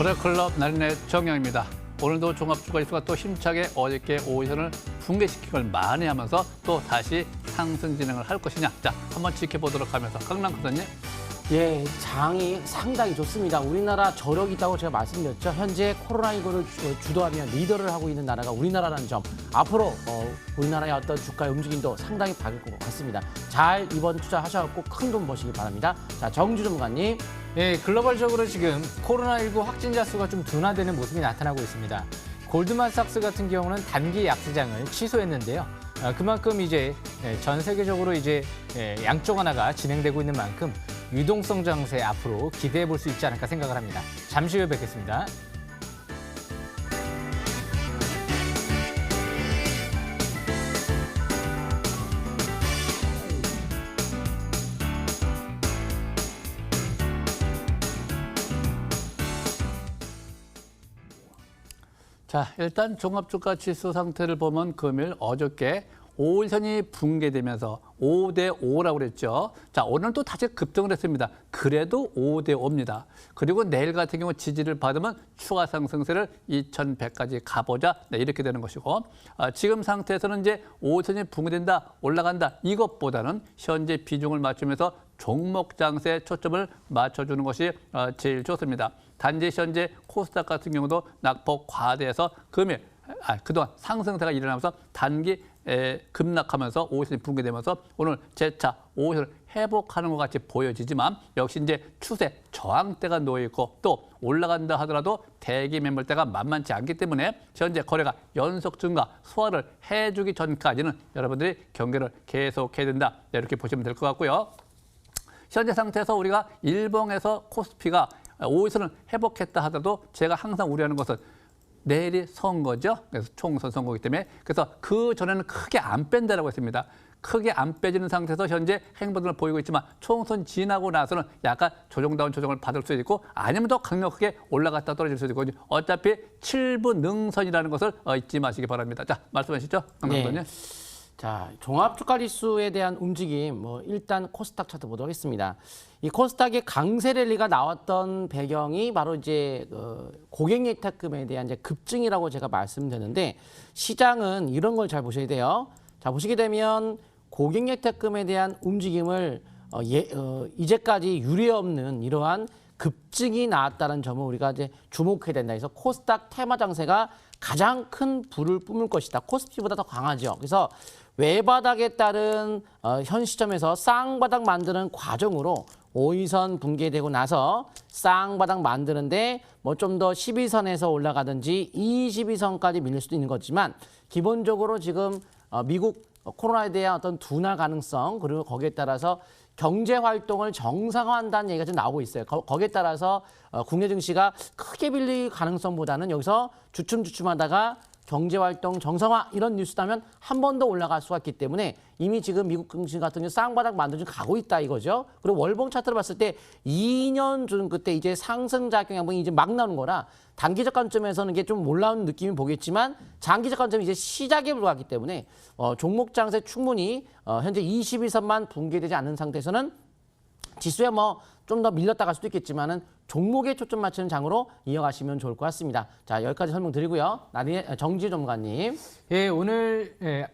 브레클럽 나린의 정영입니다. 오늘도 종합주가지수가 또 힘차게 어저께 오전을 붕괴시킨 걸 만회하면서 또 다시 상승 진행을 할 것이냐. 자, 한번 지켜보도록 하면서 강남科선님 예, 장이 상당히 좋습니다. 우리나라 저력이 있다고 제가 말씀드렸죠. 현재 코로나19를 주도하며 리더를 하고 있는 나라가 우리나라라는 점. 앞으로 어, 우리나라의 어떤 주가의 움직임도 상당히 밝을 것 같습니다. 잘 이번 투자하셔갖고 큰 돈 버시기 바랍니다. 자, 정주 전문가님. 예, 글로벌적으로 지금 코로나19 확진자 수가 좀 둔화되는 모습이 나타나고 있습니다. 골드만삭스 같은 경우는 단기 약세장을 취소했는데요. 아, 그만큼 이제 예, 전 세계적으로 이제 예, 양쪽 하나가 진행되고 있는 만큼 유동성 장세 앞으로 기대해 볼 수 있지 않을까 생각을 합니다. 잠시 후에 뵙겠습니다. 자, 일단 종합주가 지수 상태를 보면 금일 어저께 5일선이 붕괴되면서 5대 5라고 그랬죠. 자, 오늘 또 다시 급등을 했습니다. 그래도 5대 5입니다. 그리고 내일 같은 경우 지지를 받으면 추가 상승세를 2100까지 가보자. 네, 이렇게 되는 것이고 아, 지금 상태에서는 이제 5일선이 붕괴된다, 올라간다 이것보다는 현재 비중을 맞추면서 종목 장세에 초점을 맞춰주는 것이 어, 제일 좋습니다. 단지 현재 코스닥 같은 경우도 낙폭 과대해서 금일 아, 그동안 상승세가 일어나면서 단기 에, 급락하면서 5일선이 붕괴 되면서 오늘 재차 5일선을 회복하는 것 같이 보여지지만 역시 이제 추세 저항대가 놓여 있고 또 올라간다 하더라도 대기 매물대가 만만치 않기 때문에 현재 거래가 연속 증가 소화를 해주기 전까지는 여러분들이 경계를 계속해야 된다 이렇게 보시면 될 것 같고요. 현재 상태에서 우리가 일봉에서 코스피가 5일선을 회복했다 하더라도 제가 항상 우려하는 것은 내일이 선거죠. 그래서 총선 선거이기 때문에 그래서 그 전에는 크게 안 뺀다라고 했습니다. 크게 안 빼지는 상태에서 현재 행보들을 보이고 있지만 총선 지나고 나서는 약간 조정다운 조정을 받을 수 있고 아니면 더 강력하게 올라갔다 떨어질 수도 있고 어차피 칠부 능선이라는 것을 어, 잊지 마시기 바랍니다. 자 말씀하시죠, 강남도님. 네. 자, 종합 주가지수에 대한 움직임, 뭐 일단 코스닥 차트 보도록 하겠습니다. 이 코스닥의 강세 랠리가 나왔던 배경이 바로 이제 어, 고객 예탁금에 대한 이제 급증이라고 제가 말씀드렸는데 시장은 이런 걸 잘 보셔야 돼요. 자, 보시게 되면 고객 예탁금에 대한 움직임을 어, 예, 어, 이제까지 유례 없는 이러한 급증이 나왔다는 점을 우리가 이제 주목해야 된다. 그래서 코스닥 테마 장세가 가장 큰 불을 뿜을 것이다. 코스피보다 더 강하죠. 그래서 외바닥에 따른 어, 현 시점에서 쌍바닥 만드는 과정으로 5위선 붕괴되고 나서 쌍바닥 만드는데 뭐 좀 더 12선에서 올라가든지 22선까지 밀릴 수도 있는 거지만 기본적으로 지금 어, 미국 코로나에 대한 어떤 둔화 가능성 그리고 거기에 따라서 경제 활동을 정상화한다는 얘기가 좀 나오고 있어요. 거, 기에 따라서 어, 국내 증시가 크게 빌릴 가능성보다는 여기서 주춤주춤하다가 경제 활동 정상화 이런 뉴스라면 한 번 더 올라갈 수가 있기 때문에 이미 지금 미국 증시 같은 경우 쌍바닥 만들어 가고 있다 이거죠. 그리고 월봉 차트를 봤을 때 2년 전 그때 이제 상승 작용 양봉이 이제 막 나오는 거라 단기적 관점에서는 이게 좀 올라오는 느낌이 보겠지만 장기적 관점이 이제 시작에 불과하기 때문에 어, 종목 장세 충분히 어, 현재 21선만 붕괴되지 않은 상태에서는 지수에 뭐 좀 더 밀렸다 갈 수도 있겠지만은 종목에 초점 맞추는 장으로 이어가시면 좋을 것 같습니다. 자 여기까지 설명드리고요. 나리 정지 전문가님. 예, 오늘 예,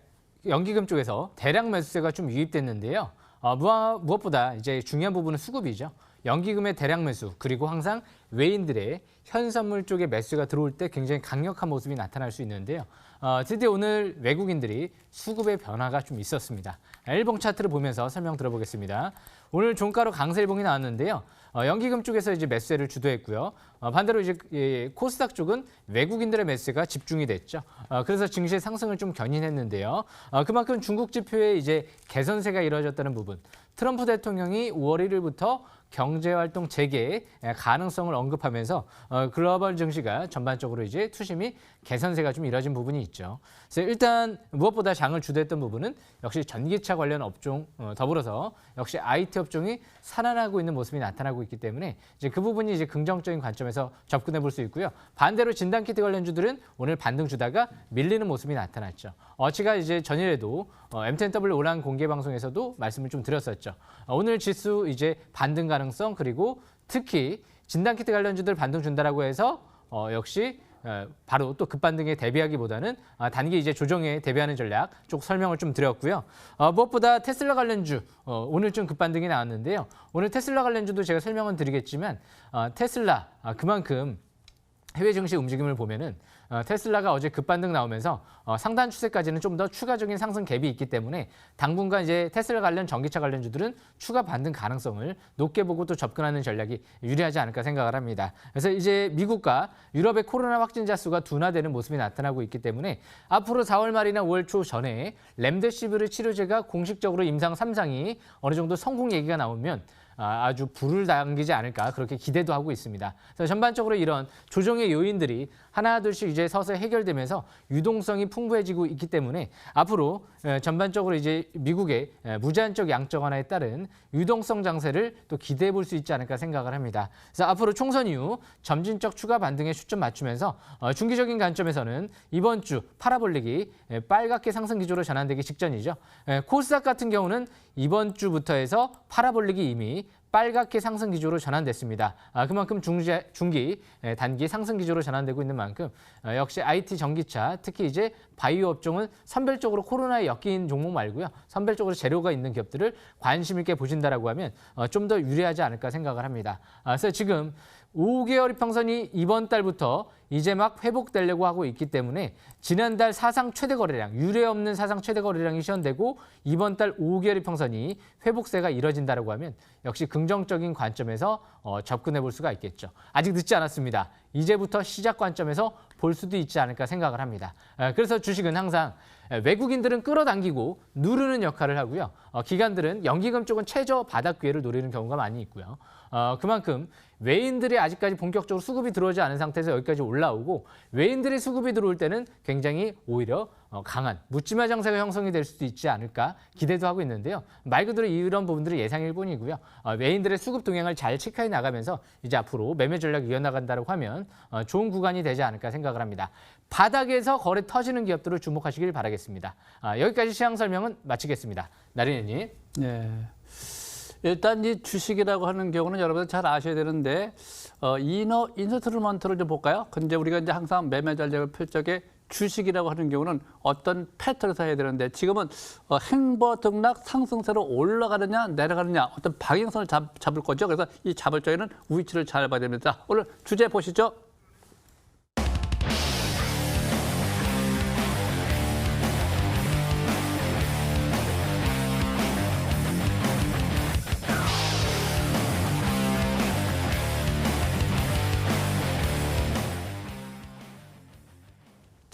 연기금 쪽에서 대량 매수세가 좀 유입됐는데요. 어, 무하- 무엇보다 이제 중요한 부분은 수급이죠. 연기금의 대량 매수 그리고 항상 외인들의 현선물 쪽에 매수가 들어올 때 굉장히 강력한 모습이 나타날 수 있는데요. 어, 드디어 오늘 외국인들이 수급의 변화가 좀 있었습니다. 일봉 차트를 보면서 설명 들어보겠습니다. 오늘 종가로 강세 일봉이 나왔는데요. 어, 연기금 쪽에서 이제 매수세를 주도했고요. 어, 반대로 이제 예, 코스닥 쪽은 외국인들의 매수가 집중이 됐죠. 어, 그래서 증시의 상승을 좀 견인했는데요. 어, 그만큼 중국 지표에 이제 개선세가 이루어졌다는 부분. 트럼프 대통령이 5월 1일부터 경제활동 재개의 가능성을 언급하면서 어, 글로벌 증시가 전반적으로 이제 투심이 개선세가 좀 이뤄진 부분이 있죠. 그래서 일단 무엇보다 장을 주도했던 부분은 역시 전기차 관련 업종 어, 더불어서 역시 IT 업종이 살아나고 있는 모습이 나타나고 있기 때문에 이제 그 부분이 이제 긍정적인 관점에서 접근해 볼 수 있고요. 반대로 진단키트 관련주들은 오늘 반등 주다가 밀리는 모습이 나타났죠. 어치가 이제 전일에도 어, M10W 오란 공개 방송에서도 말씀을 좀 드렸었죠. 어, 오늘 지수 이제 반등 가 능성 그리고 특히 진단키트 관련주들 반등 준다라고 해서 어, 역시 어, 바로 또 급반등에 대비하기보다는 아, 단기 이제 조정에 대비하는 전략 쪽 설명을 좀 드렸고요. 어, 무엇보다 테슬라 관련주 어, 오늘 좀 급반등이 나왔는데요. 오늘 테슬라 관련주도 제가 설명은 드리겠지만 어, 테슬라 아, 그만큼 해외 증시 움직임을 보면은 어, 테슬라가 어제 급반등 나오면서 어, 상단 추세까지는 좀 더 추가적인 상승 갭이 있기 때문에 당분간 이제 테슬라 관련 전기차 관련주들은 추가 반등 가능성을 높게 보고 또 접근하는 전략이 유리하지 않을까 생각을 합니다. 그래서 이제 미국과 유럽의 코로나 확진자 수가 둔화되는 모습이 나타나고 있기 때문에 앞으로 4월 말이나 5월 초 전에 렘데시비르 치료제가 공식적으로 임상 3상이 어느 정도 성공 얘기가 나오면 아, 아주 불을 당기지 않을까 그렇게 기대도 하고 있습니다. 그래서 전반적으로 이런 조정의 요인들이 하나 둘씩 이제 서서히 해결되면서 유동성이 풍부해지고 있기 때문에 앞으로 에, 전반적으로 이제 미국의 에, 무제한적 양적 완화에 따른 유동성 장세를 또 기대해 볼 수 있지 않을까 생각을 합니다. 그래서 앞으로 총선 이후 점진적 추가 반등에 초점 맞추면서 어, 중기적인 관점에서는 이번 주 파라볼릭이 에, 빨갛게 상승 기조로 전환되기 직전이죠. 에, 코스닥 같은 경우는 이번 주부터 해서 파라볼릭이 이미 빨갛게 상승 기조로 전환됐습니다. 아, 그만큼 중지, 중기, 에, 단기 상승 기조로 전환되고 있는 만큼 어, 역시 IT 전기차, 특히 이제 바이오 업종은 선별적으로 코로나에 엮인 종목 말고요. 선별적으로 재료가 있는 기업들을 관심 있게 보신다라고 하면 어, 좀더 유리하지 않을까 생각을 합니다. 아, 그래서 지금 5개월 이평선이 이번 달부터 이제 막 회복되려고 하고 있기 때문에 지난달 사상 최대 거래량, 유례 없는 사상 최대 거래량이 시현되고 이번 달 5개월 이평선이 회복세가 이뤄진다라고 하면 역시 긍정적인 관점에서 어, 접근해 볼 수가 있겠죠. 아직 늦지 않았습니다. 이제부터 시작 관점에서 볼 수도 있지 않을까 생각을 합니다. 에, 그래서 주식은 항상 에, 외국인들은 끌어당기고 누르는 역할을 하고요. 어, 기관들은 연기금 쪽은 최저 바닥 기회를 노리는 경우가 많이 있고요. 어, 그만큼 외인들이 아직까지 본격적으로 수급이 들어오지 않은 상태에서 여기까지 올라오고 외인들의 수급이 들어올 때는 굉장히 오히려 어, 강한 묻지마 장세가 형성이 될 수도 있지 않을까 기대도 하고 있는데요. 말 그대로 이런 부분들이 예상일 뿐이고요. 어, 외인들의 수급 동향을 잘 체크해 나가면서 이제 앞으로 매매 전략 이어나간다고 하면 어, 좋은 구간이 되지 않을까 생각을 합니다. 바닥에서 거래 터지는 기업들을 주목하시길 바라겠습니다. 아, 여기까지 시황 설명은 마치겠습니다. 나린이님. 네. 일단 이 주식이라고 하는 경우는 여러분들 잘 아셔야 되는데 어, 이너 인스트루먼트를 좀 볼까요? 근데 우리가 이제 항상 매매 전략을 펼 적에 주식이라고 하는 경우는 어떤 패턴에서 해야 되는데 지금은 어, 행보 등락 상승세로 올라가느냐 내려가느냐 어떤 방향성을 잡, 잡을 거죠. 그래서 이 잡을 적에는 위치를 잘 봐야 됩니다. 자, 오늘 주제 보시죠.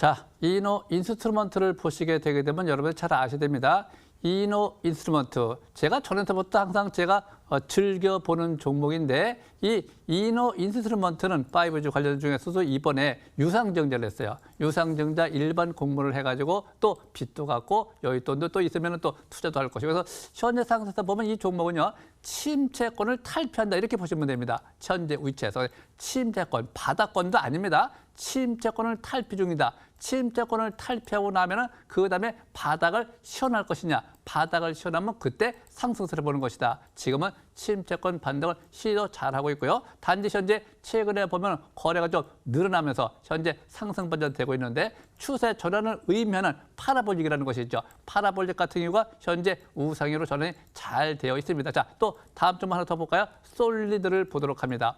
자, 이노 인스트루먼트를 보시게 되게 되면 여러분 잘 아셔야 됩니다. 이노 인스트루먼트. 제가 전에서부터 항상 제가 어, 즐겨 보는 종목인데 이 이노 인스트루먼트는 5G 관련 중에서도 이번에 유상증자를 했어요. 유상증자 일반 공모를 해가지고 또 빚도 갖고 여윳돈도 또 있으면 또 투자도 할 것이고 그래서 현재 상태에서 보면 이 종목은요. 침체권을 탈피한다 이렇게 보시면 됩니다. 현재 위치에서 침체권, 바닥권도 아닙니다. 침체권을 탈피 중이다. 침체권을 탈피하고 나면은 그 다음에 바닥을 시원할 것이냐. 바닥을 시원하면 그때 상승세를 보는 것이다. 지금은 침체권 반등을 시도 잘하고 있고요. 단지 현재 최근에 보면 거래가 좀 늘어나면서 현재 상승 반전되고 있는데 추세 전환을 의미하는 파라볼릭이라는 것이 있죠. 파라볼릭 같은 경우가 현재 우상으로 전환이 잘 되어 있습니다. 자, 또 다음 좀 하나 더 볼까요? 솔리드를 보도록 합니다.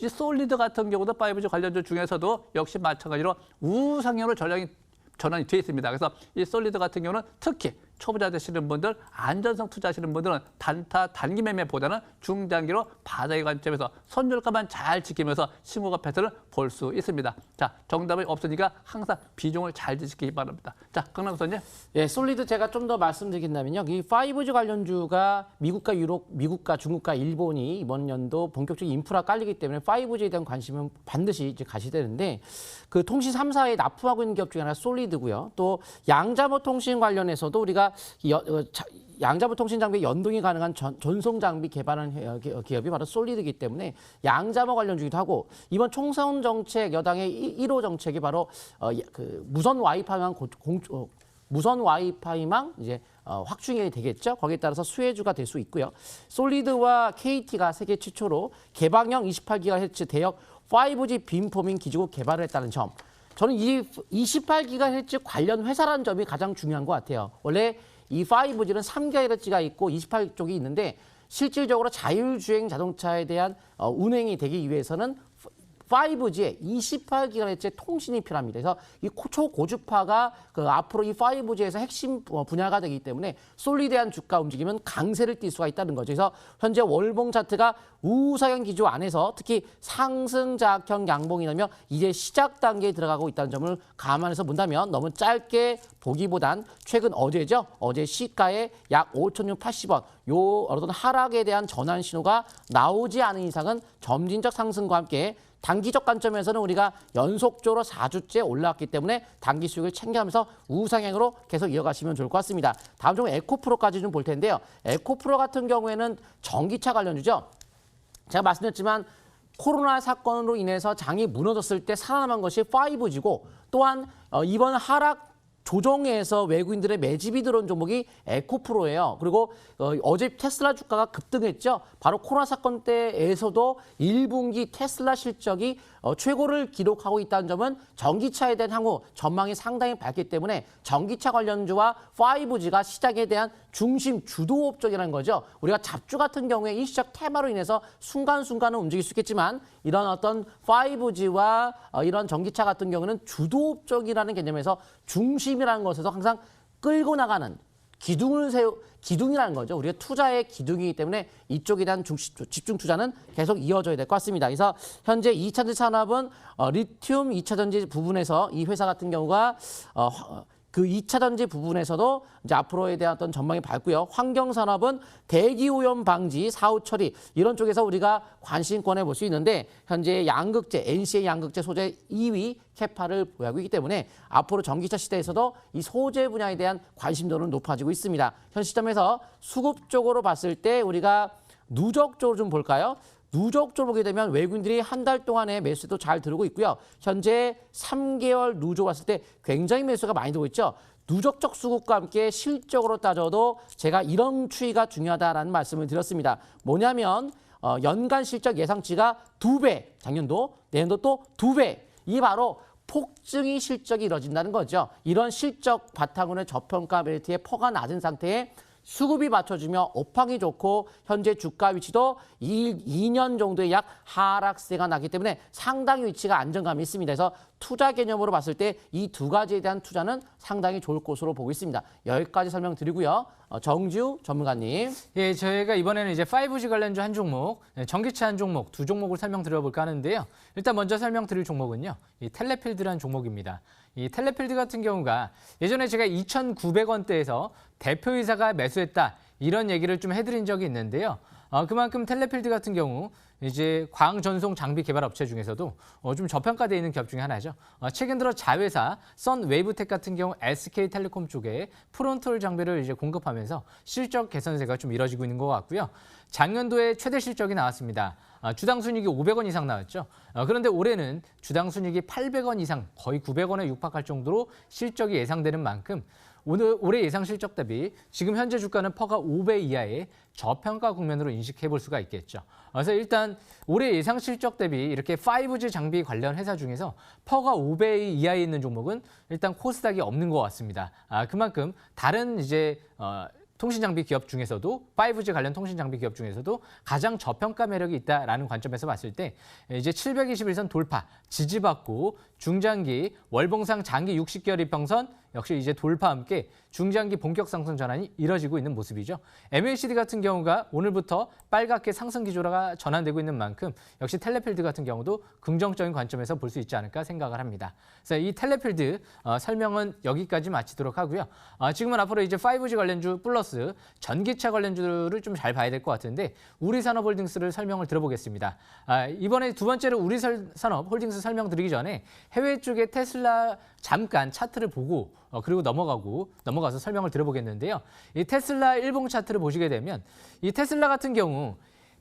이 솔리드 같은 경우도 5G 관련주 중에서도 역시 마찬가지로 우상향으로 전환이 되어 있습니다. 그래서 이 솔리드 같은 경우는 특히 초보자 되시는 분들, 안전성 투자하시는 분들은 단타 단기 매매보다는 중장기로 바닥의 관점에서 손절가만 잘 지키면서 신고가 패턴을 볼 수 있습니다. 자, 정답이 없으니까 항상 비중을 잘 지키기 바랍니다. 자, 강남 선님. 예, 솔리드 제가 좀 더 말씀드린다면요. 이 5G 관련주가 미국과 유럽, 미국과 중국과 일본이 이번 연도 본격적인 인프라 깔리기 때문에 5G에 대한 관심은 반드시 이제 가셔야 되는데 그 통신 3사에 납품하고 있는 기업 중에 하나 솔리드고요. 또 양자모 통신 관련해서도 우리가 양자부 통신 장비 연동이 가능한 전, 전송 장비 개발하는 해- 기- 기업이 바로 솔리드이기 때문에 양자모 관련 주기도 하고 이번 총선 정책 여당의 1호 정책이 바로 어, 예, 그 무선 와이파이망 고- 공, 어, 무선 와이파이망 이제 어, 확충이 되겠죠. 거기에 따라서 수혜주가 될 수 있고요. 솔리드와 KT가 세계 최초로 개방형 28GHz 대역 5G 빔포밍 기지국 개발을 했다는 점. 저는 이 28GHz 관련 회사라는 점이 가장 중요한 것 같아요. 원래 이 5G는 3GHz가 있고 28쪽이 있는데 실질적으로 자율주행 자동차에 대한 어, 운행이 되기 위해서는 5G에 28GHz의 통신이 필요합니다. 그래서 이 코- 초고주파가 그 앞으로 이 5G에서 핵심 어, 분야가 되기 때문에 솔리드한 주가 움직이면 강세를 띌 수가 있다는 거죠. 그래서 현재 월봉 차트가 우상향 기조 안에서 특히 상승작형 양봉이라며 이제 시작 단계에 들어가고 있다는 점을 감안해서 본다면 너무 짧게 보기보단 최근 어제죠. 어제 시가에 약 5,680원 요 어떤 하락에 대한 전환 신호가 나오지 않은 이상은 점진적 상승과 함께 단기적 관점에서는 우리가 연속적으로 4주째 올라왔기 때문에 단기 수익을 챙겨가면서 우상향으로 계속 이어가시면 좋을 것 같습니다. 다음 종목 에코프로까지 좀 볼 텐데요. 에코프로 같은 경우에는 전기차 관련주죠. 제가 말씀드렸지만 코로나 사건으로 인해서 장이 무너졌을 때 살아남은 것이 5G고 또한 어, 이번 하락 조정에서 외국인들의 매집이 들어온 종목이 에코프로예요. 그리고 어, 제 테슬라 주가가 급등했죠. 바로 코로나 사건 때에서도 1분기 테슬라 실적이 어, 최고를 기록하고 있다는 점은 전기차에 대한 향후 전망이 상당히 밝기 때문에 전기차 관련주와 5G가 시장에 대한 중심 주도 업종이라는 거죠. 우리가 잡주 같은 경우에 이 시작 테마로 인해서 순간순간은 움직일 수 있겠지만 이런 어떤 5G와 어, 이런 전기차 같은 경우는 주도 업종이라는 개념에서 중심이라는 것에서 항상 끌고 나가는 기둥을 세우 기둥이라는 거죠. 우리가 투자의 기둥이기 때문에 이쪽에 대한 집중 투자는 계속 이어져야 될 것 같습니다. 그래서 현재 2차전지 산업은 어, 리튬 2차전지 부분에서 이 회사 같은 경우가 어, 화- 그 2차 전지 부분에서도 이제 앞으로에 대한 어떤 전망이 밝고요. 환경 산업은 대기 오염 방지, 사후 처리 이런 쪽에서 우리가 관심권에 볼 수 있는데 현재 양극재, NC의 양극재 소재 2위 캐파를 보유하고 있기 때문에 앞으로 전기차 시대에서도 이 소재 분야에 대한 관심도는 높아지고 있습니다. 현 시점에서 수급 쪽으로 봤을 때 우리가 누적 쪽으로 좀 볼까요? 누적 쪽으로 보게 되면 외국인들이 한 달 동안의 매수도 잘 들어오고 있고요. 현재 3개월 누적 봤을 때 굉장히 매수가 많이 들어오고 있죠. 누적적 수급과 함께 실적으로 따져도 제가 이런 추이가 중요하다라는 말씀을 드렸습니다. 뭐냐면 어, 연간 실적 예상치가 두 배, 작년도 내년도 또 두 배. 이 바로 폭증이 실적이 이뤄진다는 거죠. 이런 실적 바탕으로 저평가 벨트의 퍼가 낮은 상태에 수급이 받쳐주며 업황이 좋고 현재 주가 위치도 2, 년 정도의 약 하락세가 나기 때문에 상당히 위치가 안정감이 있습니다. 그래서 투자 개념으로 봤을 때 이 두 가지에 대한 투자는 상당히 좋을 것으로 보고 있습니다. 여기까지 설명드리고요. 어, 정지우 전문가님. 예, 저희가 이번에는 이제 5G 관련주 한 종목, 예, 전기차 한 종목, 두 종목을 설명드려볼까 하는데요. 일단 먼저 설명드릴 종목은요, 이 텔레필드라는 종목입니다. 이 텔레필드 같은 경우가 예전에 제가 2,900원대에서 대표이사가 매수했다 이런 얘기를 좀 해드린 적이 있는데요. 어, 그만큼 텔레필드 같은 경우 이제 광 전송 장비 개발 업체 중에서도 어, 좀 저평가되어 있는 기업 중에 하나죠. 어, 최근 들어 자회사 썬웨이브텍 같은 경우 SK텔레콤 쪽에 프론톨 장비를 이제 공급하면서 실적 개선세가 좀 이뤄지고 있는 것 같고요. 작년도에 최대 실적이 나왔습니다. 아, 주당 순이익이 500원 이상 나왔죠. 어, 그런데 올해는 주당 순이익이 800원 이상, 거의 900원에 육박할 정도로 실적이 예상되는 만큼 오늘 올해 예상 실적 대비 지금 현재 주가는 퍼가 5배 이하의 저평가 국면으로 인식해 볼 수가 있겠죠. 그래서 일단 올해 예상 실적 대비 이렇게 5G 장비 관련 회사 중에서 퍼가 5배 이하에 있는 종목은 일단 코스닥이 없는 것 같습니다. 아, 그만큼 다른 이제 어, 통신 장비 기업 중에서도 5G 관련 통신 장비 기업 중에서도 가장 저평가 매력이 있다라는 관점에서 봤을 때 이제 721선 돌파 지지받고 중장기 월봉상 장기 60개월 이평선 역시 이제 돌파 함께 중장기 본격 상승 전환이 이뤄지고 있는 모습이죠. MACD 같은 경우가 오늘부터 빨갛게 상승 기조가 전환되고 있는 만큼 역시 텔레필드 같은 경우도 긍정적인 관점에서 볼 수 있지 않을까 생각을 합니다. 그래서 이 텔레필드 어, 설명은 여기까지 마치도록 하고요. 어, 지금은 앞으로 이제 5G 관련주 플러스 전기차 관련주를 좀 잘 봐야 될 것 같은데 우리산업홀딩스를 설명을 들어보겠습니다. 아, 이번에 두 번째로 우리산업홀딩스 설명드리기 전에 해외 쪽에 테슬라 잠깐 차트를 보고 어, 그리고 넘어가고 넘어가서 설명을 들어보겠는데요. 이 테슬라 일봉 차트를 보시게 되면 이 테슬라 같은 경우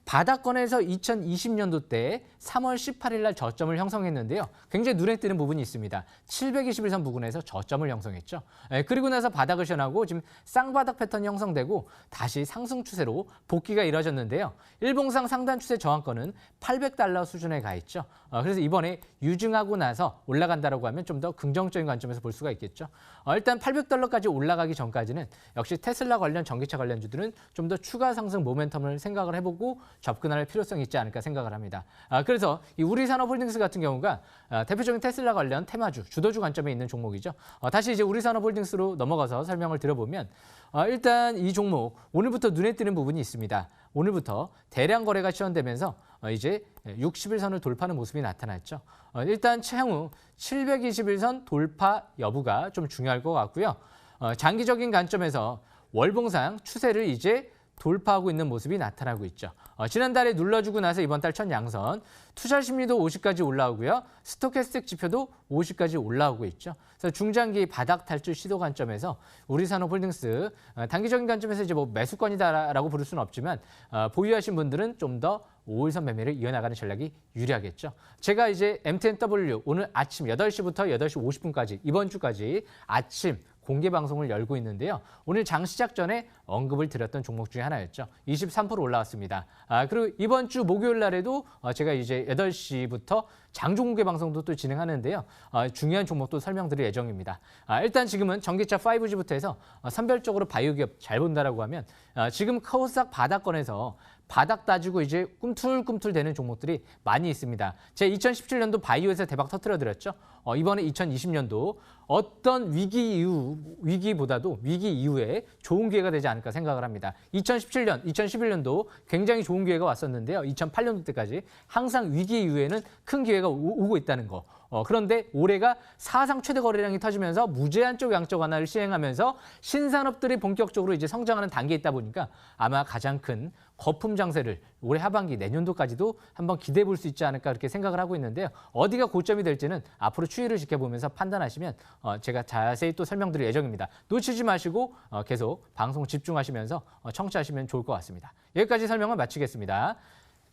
바닥권에서 2020년도 때 3월 18일 날 저점을 형성했는데요. 굉장히 눈에 띄는 부분이 있습니다. 721선 부근에서 저점을 형성했죠. 예, 그리고 나서 바닥을 시현하고 지금 쌍바닥 패턴이 형성되고 다시 상승 추세로 복귀가 이뤄졌는데요. 일봉상 상단 추세 저항권은 800달러 수준에 가 있죠. 어, 그래서 이번에 유증하고 나서 올라간다라고 하면 좀 더 긍정적인 관점에서 볼 수가 있겠죠. 어, 일단 800달러까지 올라가기 전까지는 역시 테슬라 관련 전기차 관련주들은 좀 더 추가 상승 모멘텀을 생각을 해보고 접근할 필요성이 있지 않을까 생각을 합니다. 아, 그래서 이 우리 산업홀딩스 같은 경우가 아, 대표적인 테슬라 관련 테마주, 주도주 관점에 있는 종목이죠. 어, 다시 이제 우리 산업홀딩스로 넘어가서 설명을 드려보면 어, 일단 이 종목 오늘부터 눈에 띄는 부분이 있습니다. 오늘부터 대량 거래가 시현되면서 어, 이제 60일선을 돌파하는 모습이 나타났죠. 어, 일단 향후 721선 돌파 여부가 좀 중요할 것 같고요. 어, 장기적인 관점에서 월봉상 추세를 이제 돌파하고 있는 모습이 나타나고 있죠. 어, 지난달에 눌러주고 나서 이번 달 첫 양선, 투자 심리도 50까지 올라오고요. 스토캐스틱 지표도 50까지 올라오고 있죠. 그래서 중장기 바닥 탈출 시도 관점에서 우리 산업홀딩스 어, 단기적인 관점에서 이제 뭐 매수권이다라고 부를 수는 없지만 어, 보유하신 분들은 좀더 5일선 매매를 이어나가는 전략이 유리하겠죠. 제가 이제 MTNW 오늘 아침 8시부터 8시 50분까지 이번 주까지 아침 공개 방송을 열고 있는데요. 오늘 장 시작 전에 언급을 드렸던 종목 중에 하나였죠. 23% 올라왔습니다. 아, 그리고 이번 주 목요일 날에도 어, 제가 이제 8시부터 장중 공개 방송도 또 진행하는데요. 어, 중요한 종목도 설명드릴 예정입니다. 아, 일단 지금은 전기차 5G부터 해서 어, 선별적으로 바이오 기업 잘 본다라고 하면 아, 지금 코스닥 바닥권에서 바닥 따지고 이제 꿈틀꿈틀 되는 종목들이 많이 있습니다. 제 2017년도 바이오에서 대박 터트려 드렸죠. 어, 이번에 2020년도 어떤 위기 이후 위기보다도 위기 이후에 좋은 기회가 되지 않을까 생각을 합니다. 2017년, 2011년도 굉장히 좋은 기회가 왔었는데요. 2008년도 때까지 항상 위기 이후에는 큰 기회가 오- 오고 있다는 거. 어, 그런데 올해가 사상 최대 거래량이 터지면서 무제한 쪽 양적 완화를 시행하면서 신산업들이 본격적으로 이제 성장하는 단계에 있다 보니까 아마 가장 큰 거품 장세를 올해 하반기 내년도까지도 한번 기대해 볼 수 있지 않을까 그렇게 생각을 하고 있는데요. 어디가 고점이 될지는 앞으로 추이를 지켜보면서 판단하시면 어, 제가 자세히 또 설명드릴 예정입니다. 놓치지 마시고 어, 계속 방송 집중하시면서 어, 청취하시면 좋을 것 같습니다. 여기까지 설명을 마치겠습니다.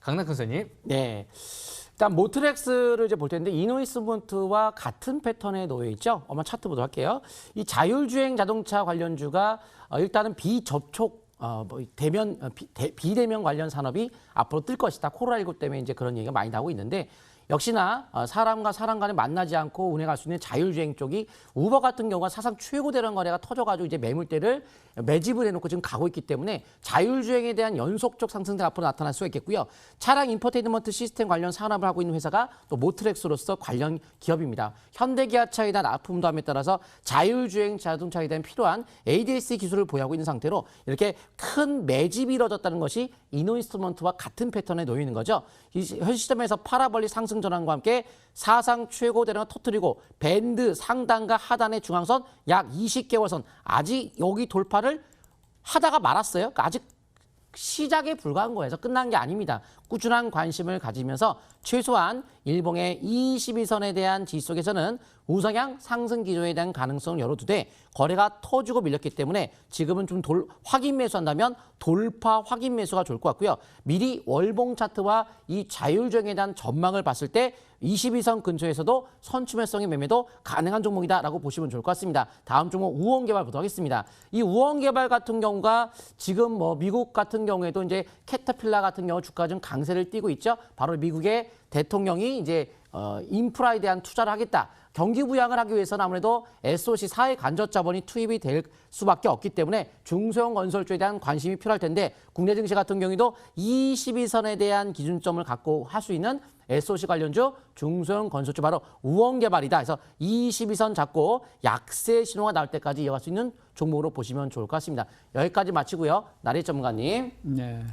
강남큰 선님. 네. 일단 모트렉스를 이제 볼 텐데 이노이스먼트와 같은 패턴에 놓여 있죠. 한번 차트 보도록 할게요. 이 자율주행 자동차 관련주가 어, 일단은 비접촉 어, 뭐 대면 어, 비대면 관련 산업이 앞으로 뜰 것이다. 코로나19 때문에 이제 그런 얘기가 많이 나오고 있는데 역시나 어, 사람과 사람 간에 만나지 않고 운행할 수 있는 자율주행 쪽이 우버 같은 경우가 사상 최고 대량 거래가 터져가지고 이제 매물대를 매집을 해놓고 지금 가고 있기 때문에 자율주행에 대한 연속적 상승들 앞으로 나타날 수가 있겠고요. 차량 인포테인먼트 시스템 관련 산업을 하고 있는 회사가 또 모트렉스로서 관련 기업입니다. 현대기아차에 대한 납품도함에 따라서 자율주행 자동차에 대한 필요한 ADS 기술을 보유하고 있는 상태로 이렇게 큰 매집이 이뤄졌다는 것이 이노인스트먼트와 같은 패턴에 놓여 있는 거죠. 현 시점에서 파라벌리 상승 전환과 함께 사상 최고 대량을 터뜨리고 밴드 상단과 하단의 중앙선 약 20개월선 아직 여기 돌파를 하다가 말았어요. 그러니까 아직 시작에 불과한 거에서 끝난 게 아닙니다. 꾸준한 관심을 가지면서 최소한 일봉의 22선에 대한 지지 속에서는 우상향 상승 기조에 대한 가능성을 열어두되 거래가 터지고 밀렸기 때문에 지금은 좀 돌, 확인 매수한다면 돌파 확인 매수가 좋을 것 같고요. 미리 월봉 차트와 이 자율주행에 대한 전망을 봤을 때 22선 근처에서도 선추매성의 매매도 가능한 종목이다라고 보시면 좋을 것 같습니다. 다음 종목 우원개발 보도록 하겠습니다. 이 우원개발 같은 경우가 지금 뭐 미국 같은 경우에도 이제 캐터필라 같은 경우 주가 좀 강 세를 띠고 있죠. 바로 미국의 대통령이 이제 어, 인프라에 대한 투자를 하겠다. 경기 부양을 하기 위해서는 아무래도 SOC 사회 간접 자본이 투입이 될 수밖에 없기 때문에 중소형 건설주에 대한 관심이 필요할 텐데 국내 증시 같은 경우에도 22선에 대한 기준점을 갖고 할 수 있는 SOC 관련주 중소형 건설주 바로 우원개발이다. 그래서 22선 잡고 약세 신호가 나올 때까지 이어갈 수 있는 종목으로 보시면 좋을 것 같습니다. 여기까지 마치고요. 나리 전문가님. 네.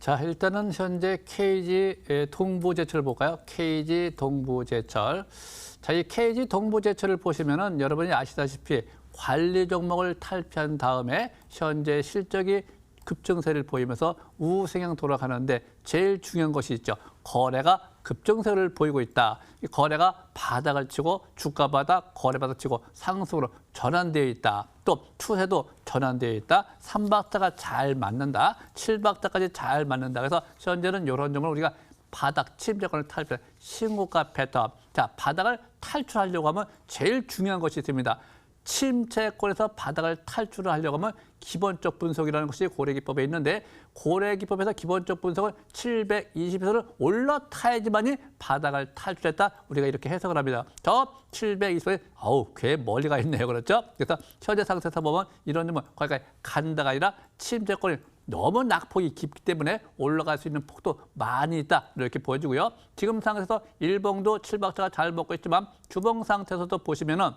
자, 일단은 현재 KG 에, 동부제철 볼까요? KG 동부제철. 자, 이 KG 동부제철을 보시면은 여러분이 아시다시피 관리 종목을 탈피한 다음에 현재 실적이 급증세를 보이면서 우상향 돌아가는데 제일 중요한 것이 있죠. 거래가 급증세를 보이고 있다. 이 거래가 바닥을 치고 주가 바닥, 거래 바닥 치고 상승으로 전환되어 있다. 또 추세도 전환되어 있다. 삼박자가잘 맞는다. 칠박자까지잘 맞는다. 그래서 현재는 이런 점을 우리가 바닥 침체권을 탈출, 신고가 패턴. 자, 바닥을 탈출하려고 하면 제일 중요한 것이 있습니다. 침체권에서 바닥을 탈출을 하려고 하면 기본적 분석이라는 것이 고래기법에 있는데 고래기법에서 기본적 분석은 720에서를 올라타야지만이 바닥을 탈출했다. 우리가 이렇게 해석을 합니다. 저 720에 아우 꽤 멀리 가 있네요. 그렇죠? 그래서 현재 상태에서 보면 이런 점은 거기까지 간다가 아니라 침체권이 너무 낙폭이 깊기 때문에 올라갈 수 있는 폭도 많이 있다 이렇게 보여지고요. 지금 상태에서 일봉도 7박자가 잘 먹고 있지만 주봉 상태에서도 보시면은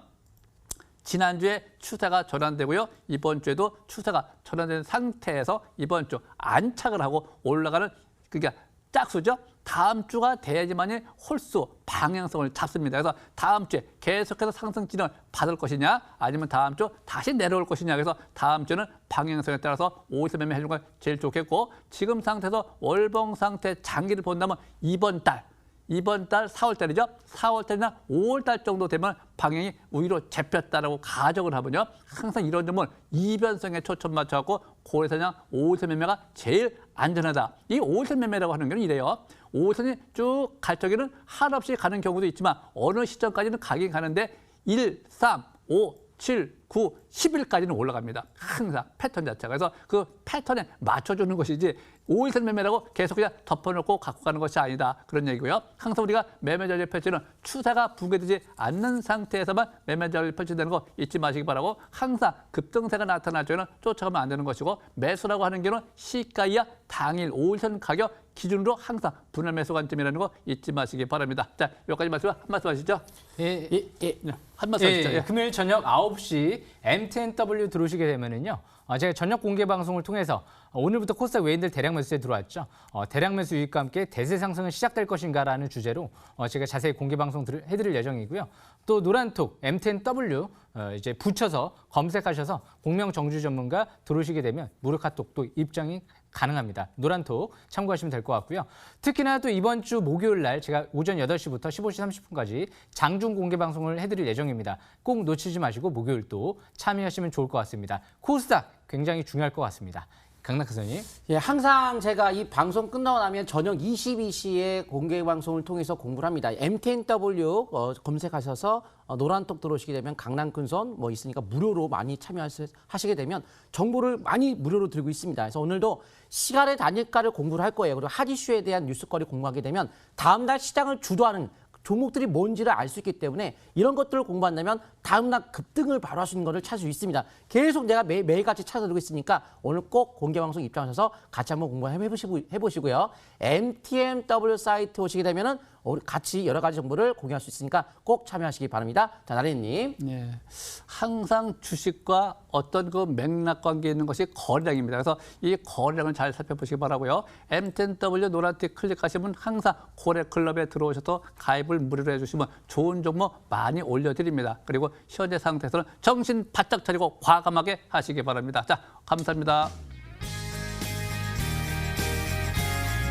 지난주에 추세가 전환되고요. 이번 주에도 추세가 전환된 상태에서 이번 주 안착을 하고 올라가는 그게 짝수죠. 다음 주가 돼야지만이 홀수 방향성을 잡습니다. 그래서 다음 주에 계속해서 상승 진을 받을 것이냐 아니면 다음 주 다시 내려올 것이냐 그래서 다음 주는 방향성에 따라서 5에서 매매해주는 건 제일 좋겠고 지금 상태에서 월봉 상태 장기를 본다면 이번 달 이번 달 4월 달이죠. 4월 달이나 5월 달 정도 되면 방향이 우위로 잡혔다라고 가정을 하면요. 항상 이런 점은 이변성에 초점 맞춰갖고 고래사냥 5선 매매가 제일 안전하다. 이 5선 매매라고 하는 건 이래요. 5선이 쭉 갈 적에는 한없이 가는 경우도 있지만 어느 시점까지는 가긴 가는데 1, 3, 5, 7, 9, 10일까지는 올라갑니다. 항상 패턴 자체가. 그래서 그 패턴에 맞춰주는 것이지 5일선 매매라고 계속 그냥 덮어놓고 갖고 가는 것이 아니다. 그런 얘기고요. 항상 우리가 매매 전략 펼치는 추세가 붕괴되지 않는 상태에서만 매매 전략 펼치는 거 잊지 마시기 바라고 항상 급등세가 나타날 적에는 쫓아가면 안 되는 것이고 매수라고 하는 게는 시가 이하 당일 5일선 가격 기준으로 항상 분할 매수 관점이라는 거 잊지 마시기 바랍니다. 자, 여기까지 말씀 한 말씀 하시죠. 예, 예, 예. 네, 한 말씀 하시죠. 예, 예. 금요일 저녁 9시 MTNW 들어오시게 되면은요. 어, 제가 저녁 공개 방송을 통해서 어, 오늘부터 코스닥 외인들 대량 매수에 들어왔죠. 어, 대량 매수 유입과 함께 대세 상승은 시작될 것인가라는 주제로 어, 제가 자세히 공개 방송 들- 해드릴 예정이고요. 또 노란톡 MTNW 어, 이제 붙여서 검색하셔서 공명 정주 전문가 들어오시게 되면 무료 카톡도 입장이 가능합니다. 노란톡 참고하시면 될 것 같고요. 특히나 또 이번 주 목요일 날 제가 오전 8시부터 15시 30분까지 장중 공개 방송을 해드릴 예정입니다. 꼭 놓치지 마시고 목요일 또 참여하시면 좋을 것 같습니다. 코스닥 굉장히 중요할 것 같습니다. 강낙 선생님. 예, 항상 제가 이 방송 끝나고 나면 저녁 22시에 공개 방송을 통해서 공부를 합니다. MTNW 어, 검색하셔서 어, 노란톡 들어오시게 되면 강남 큰손 뭐 있으니까 무료로 많이 참여하시게 되면 정보를 많이 무료로 드리고 있습니다. 그래서 오늘도 시간의 단일가를 공부를 할 거예요. 그리고 핫 이슈에 대한 뉴스거리 공부하게 되면 다음 날 시장을 주도하는 종목들이 뭔지를 알 수 있기 때문에 이런 것들을 공부한다면 다음날 급등을 바로 할 수 있는 것을 찾을 수 있습니다. 계속 내가 매, 매일같이 찾아들고 있으니까 오늘 꼭 공개방송 입장하셔서 같이 한번 공부 해보시고, 해보시고요. MTMW 사이트 오시게 되면은 우리 같이 여러 가지 정보를 공유할 수 있으니까 꼭 참여하시기 바랍니다. 자, 나래님. 네. 항상 주식과 어떤 그 맥락 관계 있는 것이 거래량입니다. 그래서 이 거래량을 잘 살펴보시기 바라고요. M10W 노란띠 클릭하시면 항상 고래 클럽에 들어오셔서 가입을 무료로 해주시면 좋은 정보 많이 올려드립니다. 그리고 현재 상태에서는 정신 바짝 차리고 과감하게 하시기 바랍니다. 자, 감사합니다.